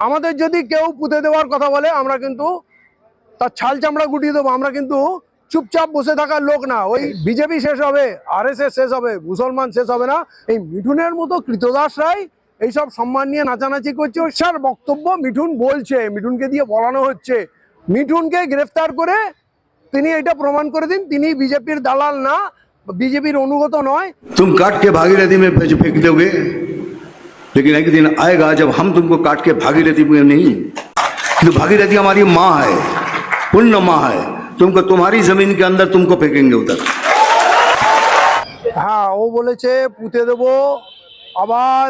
আমাদের যদি কেউ পুঁতে দেওয়ার কথা বলে, আমরা কিন্তু তার ছাল চামড়া গুটিয়ে দেবো। আমরা কিন্তু চুপচাপ বসে থাকার লোক না। ওই বিজেপি শেষ হবে আর শেষ হবে, মুসলমান শেষ হবে না। এই মিঠুনের মতো কৃতদাস রায় এইসব সম্মান নিয়ে নাচানাচি করছে। স্যার বক্তব্য মিঠুন বলছে, মিঠুনকে দিয়ে বলানো হচ্ছে। মিঠুনকে গ্রেফতার করে তিনি এটা প্রমাণ করে দিন, তিনি বিজেপির দালাল না, বিজেপির অনুগত নয়। তুমি কাটকে ভাগিরা মে ফেঁকে দেবে लेकिन एक दिन आएगा जब हम तुमको काट के भागीरथी में नहीं तो भागीरथी हमारी माँ है पुण्य माँ है तुमको तुम्हारी जमीन के अंदर तुमको फेंकेंगे उधर হ্যাঁ ও বলেছে পুঁতে দেব আবার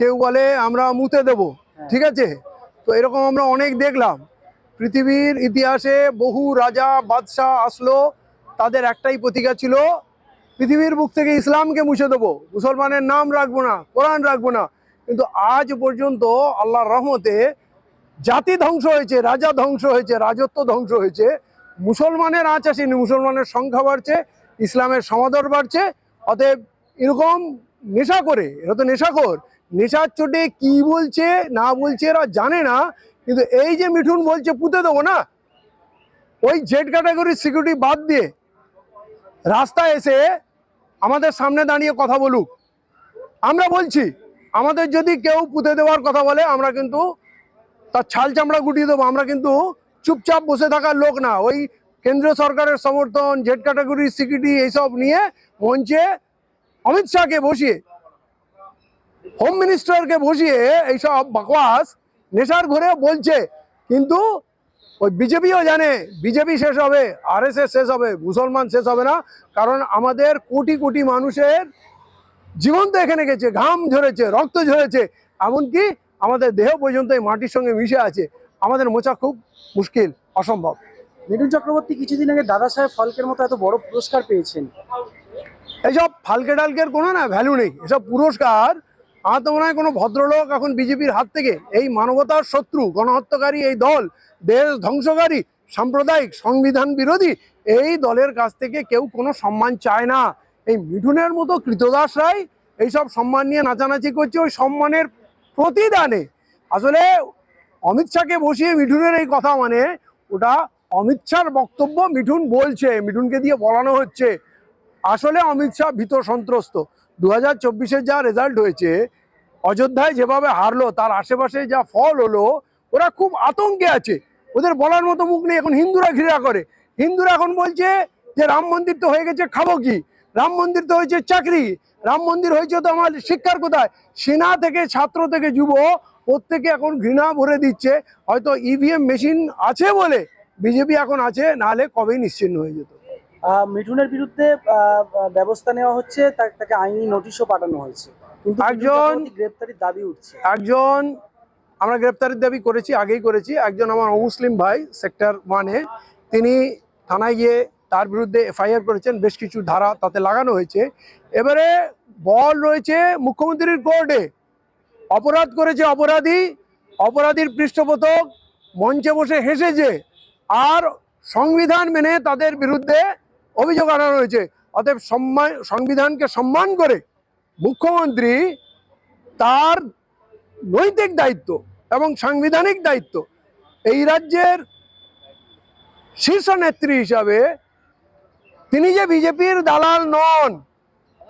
কেউ বলে আমরা মুতে দেব ঠিক আছে তো এরকম আমরা অনেক দেখলাম পৃথিবীর ইতিহাসে বহু রাজা বাদশাহ আসলো তাদের একটাই প্রতিজ্ঞা ছিল পৃথিবীর বুক থেকে ইসলামকে মুছে দেবো মুসলমানের নাম রাখবো না কোরআন রাখবো না কিন্তু আজ পর্যন্ত আল্লাহর রহমতে জাতি ধ্বংস হয়েছে, রাজা ধ্বংস হয়েছে, রাজত্ব ধ্বংস হয়েছে। মুসলমানের আঁচ আসেনি, মুসলমানের সংখ্যা বাড়ছে, ইসলামের সমাদর বাড়ছে। অতএব এরকম নেশা করে, এরা তো নেশাখোর। নেশার চোটে কি বলছে, না বলছে এরা জানে না, কিন্তু এই যে মিঠুন বলছে, পুঁতে দেবো না। ওই জেড ক্যাটাগরির সিকিউরিটি বাদ দিয়ে রাস্তায় এসে আমাদের সামনে দাঁড়িয়ে কথা বলুক। আমরা বলছি আমাদের যদি কেউ পুঁতে দেওয়ার কথা বলে, আমরা কিন্তু তার ছাল চামড়া গুটিয়ে দেবো। আমরা কিন্তু চুপচাপ বসে থাকার লোক না। ওই কেন্দ্রীয় সরকারের সমর্থন, জেড ক্যাটাগরির সিকিউরিটি এইসব নিয়ে মঞ্চে অমিত শাহকে বসিয়ে, হোম মিনিস্টারকে বসিয়ে এইসব বাকওয়াস নেশার ঘরে বলছে। কিন্তু ওই বিজেপিও জানে, বিজেপি শেষ হবে আর শেষ হবে, মুসলমান শেষ হবে না। কারণ আমাদের কোটি কোটি মানুষের জীবন তো এখানে গেছে ঘাম ঝরেছে রক্ত ঝরেছে এমনকি আমাদের দেহ পর্যন্ত এই মাটির সঙ্গে মিশে আছে। আমাদের মোচা খুব মুশকিল অসম্ভব। মিঠুন চক্রবর্তী কিছুদিন আগে দাদা সাহেব ফলকের মতো এত বড় পুরস্কার পেয়েছেন। এইসব ফালকে ডালকের কোনো না ভ্যালু নেই এসব পুরস্কার আমার তো মনে হয় কোনো ভদ্রলোক এখন বিজেপির হাত থেকে এই মানবতার শত্রু গণহত্যাকারী এই দল দেশ ধ্বংসকারী সাম্প্রদায়িক সংবিধান বিরোধী এই দলের কাছ থেকে কেউ কোনো সম্মান চায় না। এই মিঠুনের মতো কৃতদাস রায় এইসব সম্মান নিয়ে নাচানাচি করছে ওই সম্মানের প্রতিদানে। আসলে অমিত শাহকে বসিয়ে মিঠুনের এই কথা মানে ওটা অমিত শাহর বক্তব্য মিঠুন বলছে, মিঠুনকে দিয়ে বলানো হচ্ছে। আসলে অমিত শাহ ভীত সন্ত্রস্ত। দু হাজার চব্বিশের যা রেজাল্ট হয়েছে, অযোধ্যায় যেভাবে হারলো, তার আশেপাশে যা ফল হলো, ওরা খুব আতঙ্কে আছে। ওদের বলার মতো মুখ নেই, এখন হিন্দুরা ঘৃণা করে। হিন্দুরা এখন বলছে যে রাম মন্দির তো হয়ে গেছে, খাব কি? রাম মন্দির তো হয়েছে চাকরি। রাম মন্দির হয়েছে তো আমার শিক্ষার কোথায়? সেনা থেকে ছাত্র থেকে যুব প্রত্যেকে এখন ঘৃণা ভরে দিচ্ছে। হয়তো ইভিএম মেশিন আছে বলে বিজেপি এখন আছে নাহলে কবেই নিশ্চিন্ন হয়ে যেত। মিঠুনের বিরুদ্ধে ব্যবস্থা নেওয়া হচ্ছে তাকে আইনি নোটিশও পাঠানো হয়েছে। কিন্তু একজন- গ্রেপ্তারির দাবি উঠছে। একজন আমরা গ্রেপ্তারের দাবি করেছি আগেই করেছি। একজন আমার অমুসলিম ভাই সেক্টর ওয়ানে তিনি থানায় গিয়ে তার বিরুদ্ধে এফআইআর করেছেন, বেশ কিছু ধারা তাতে লাগানো হয়েছে। এবারে বল রয়েছে মুখ্যমন্ত্রীর কোর্টে। অপরাধ করেছে অপরাধী, অপরাধীর পৃষ্ঠপোষক, মঞ্চে বসে হেসেছে, আর সংবিধান মেনে তাদের বিরুদ্ধে অভিযোগ আনা হয়েছে। অতএব সম্মান, সংবিধানকে সম্মান করে মুখ্যমন্ত্রী তার নৈতিক দায়িত্ব এবং সাংবিধানিক দায়িত্ব এই রাজ্যের শীর্ষ নেত্রী হিসাবে তিনি যে বিজেপির দালাল নন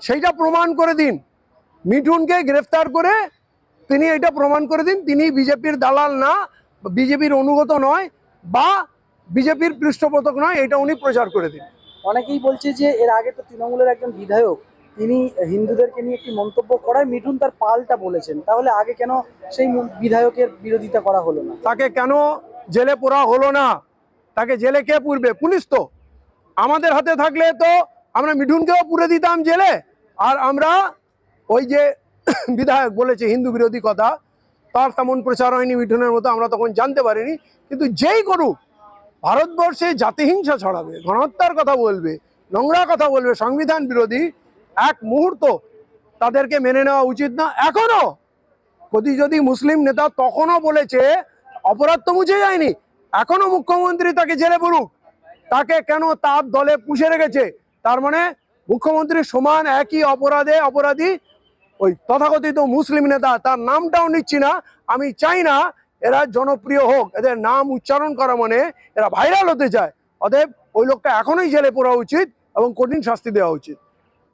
সেইটা প্রমাণ করে দিন। মিঠুনকে গ্রেফতার করে তিনি এটা প্রমাণ করে দিন তিনি বিজেপির দালাল না বিজেপির অনুগত নয় বা বিজেপির পৃষ্ঠপোষক নয় এটা উনি প্রচার করে দিন। অনেকেই বলছে যে এর আগে তো তৃণমূলের একজন বিধায়ক তিনি হিন্দুদেরকে নিয়ে একটি মন্তব্য করায় মিঠুন তার পাল্টা বলেছেন। তাহলে আগে কেন সেই বিধায়কের বিরোধিতা করা হলো না? তাকে কেন জেলে পোড়া হলো না? তাকে জেলে কে পুরবে পুলিশ তো। আমাদের হাতে থাকলে তো আমরা মিঠুনকেও পুরে দিতাম জেলে। আর আমরা ওই যে বিধায়ক বলেছে হিন্দু বিরোধী কথা, তার তেমন প্রচার হয়নি মিঠুনের মতো, আমরা তখন জানতে পারিনি। কিন্তু যেই করুক, ভারতবর্ষে জাতিহিংসা ছড়াবে, গণহত্যার কথা বলবে, নোংরা কথা বলবে, সংবিধান বিরোধী এক মুহূর্ত তাদেরকে মেনে নেওয়া উচিত না। এখনও যদি যদি মুসলিম নেতা তখনও বলেছে, অপরাধ তো মুছে যায়নি, এখনও মুখ্যমন্ত্রী তাকে জেলে পড়ুক তাকে কেন তার দলে পুষে রেখেছে? তার মানে মুখ্যমন্ত্রী সমান একই অপরাধে অপরাধী, ওই তথাকথিত মুসলিম নেতা, তার নামটাও নিচ্ছি না, আমি চাই না এরা জনপ্রিয় হোক, এদের নাম উচ্চারণ করা মানে এরা ভাইরাল হতে চায়। অতএব ওই লোকটা এখনই জেলে পড়া উচিত এবং কঠিন শাস্তি দেওয়া উচিত।